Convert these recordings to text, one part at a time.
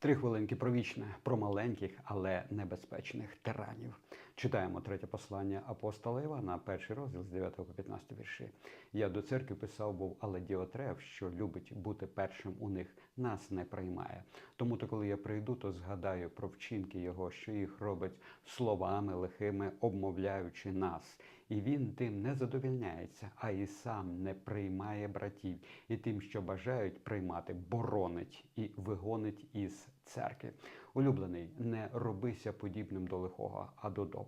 Три хвилинки про вічне, про маленьких, але небезпечних тиранів. Читаємо третє послання апостола Івана, перший розділ з 9 по 15 вірші. Я до церкви писав був, але Діотрев, що любить бути першим у них, нас не приймає. Тому то, коли я прийду, то згадаю про вчинки його, що їх робить словами лихими, обмовляючи нас. І він тим не задовільняється, а і сам не приймає братів, і тим, що бажають приймати, боронить і вигонить із церкви. Улюблений, не робися подібним до лихого, а до доброго.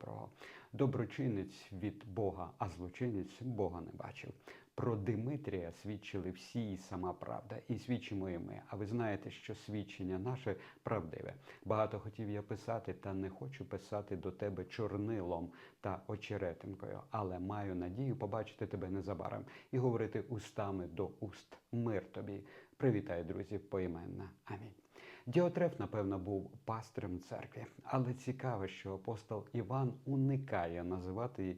Доброчинець від Бога, а злочинець Бога не бачив. Про Димитрія свідчили всі і сама правда, і свідчимо і ми. А ви знаєте, що свідчення наше правдиве. Багато хотів я писати, та не хочу писати до тебе чорнилом та очеретинкою, але маю надію побачити тебе незабаром і говорити устами до уст. Мир тобі. Привітаю, друзі, поіменно. Амінь. Діотреф, напевно, був пастирем церкви, але цікаво, що апостол Іван уникає називати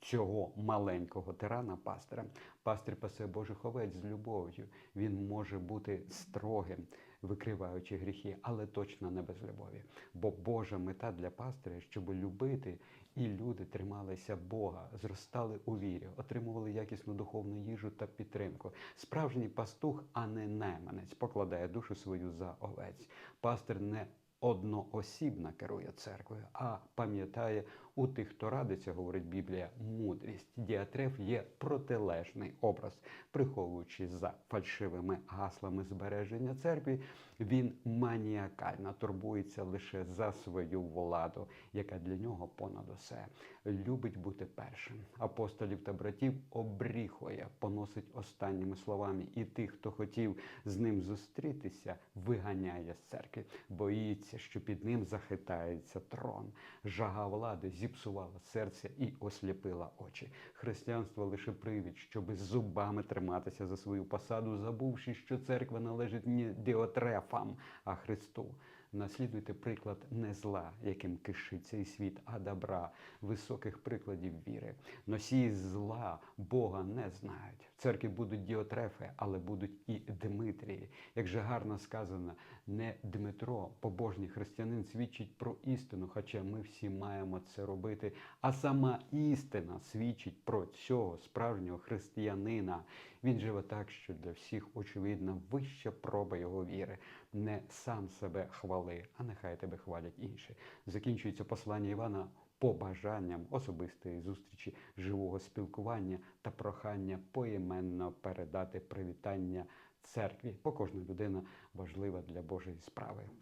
цього маленького тирана пастирем. Пастир пасе Божих овець з любов'ю. Він може бути строгим, викриваючи гріхи, але точно не без любові. Бо Божа мета для пастиря, щоб любити, і люди трималися Бога, зростали у вірі, отримували якісну духовну їжу та підтримку. Справжній пастух, а не найманець, покладає душу свою за овець. Пастир не одноосібно керує церквою, а пам'ятає у тих, хто радиться, говорить Біблія, мудрість. Діатреф є протилежний образ, приховуючи за фальшивими гаслами збереження церкви, він маніакально турбується лише за свою владу, яка для нього понад усе любить бути першим. Апостолів та братів обріхує, поносить останніми словами, і тих, хто хотів з ним зустрітися, виганяє з церкви, боїться, що під ним захитається трон. Жага влади зіпсувала серце і осліпила очі. Християнство лише привід, щоби зубами триматися за свою посаду, забувши, що церква належить не діотрефам, а Христу. Наслідуйте приклад не зла, яким кишить цей світ, а добра, високих прикладів віри. Носії зла Бога не знають. В церкві будуть діотрефи, але будуть і Дмитрії. Як же гарно сказано, не Дмитро, побожній християнин, свідчить про істину, хоча ми всі маємо це робити. А сама істина свідчить про цього справжнього християнина. Він живе так, що для всіх очевидна вища проба його віри. Не сам себе хвали, а нехай тебе хвалять інші. Закінчується послання Івана побажанням особистої зустрічі, живого спілкування та прохання поіменно передати привітання церкві, бо кожна людина важлива для Божої справи.